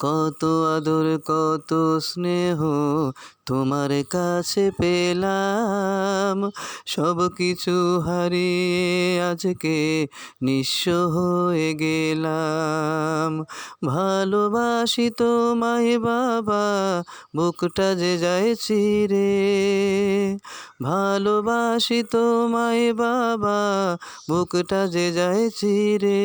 কত আদর, কত স্নেহ তোমার কাছে পেলাম। সব কিছু হারিয়ে আজকে নিঃস্ব হয়ে গেলাম। ভালোবাসি তোমায় বাবা, বুকটা যে যায় চিরে। ভালোবাসি তোমায় বাবা, বুকটা যে যায় চিরে।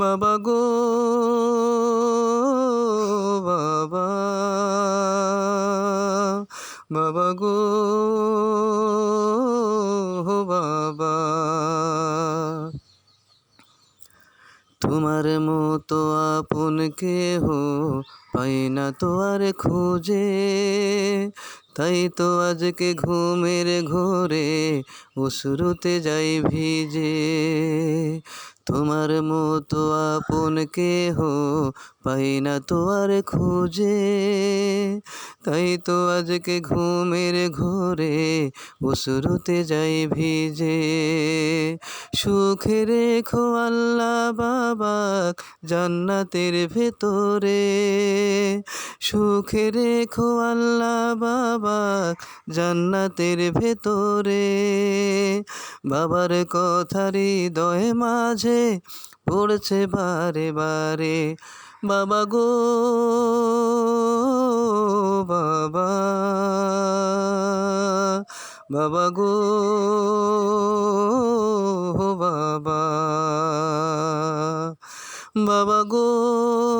বাবা গো বাবা। বাবা গো বাবা। তোমার মতো আপন কেহ পাই না তো আর খুঁজে? তাই তো আজকে ঘুমের ঘোরে, অশ্রুতে যাই ভিজে। তোমার মতো আপন কেহ পাই না তো আর খুঁজে। তাই তো আজকে ঘুমের ঘোরে, অশ্রুতে যাই ভিজে। সুখে রেখো আল্লাহ বাবা জান্নাতের ভেতরে। সুখে রেখো আল্লাহ বাবা জান্নাতের ভেতরে। বাবার কথা হৃদয় মাঝে পড়ছে বারে বারে, বাবা গো, বাবা বাবা গো, বাবা বাবা গো।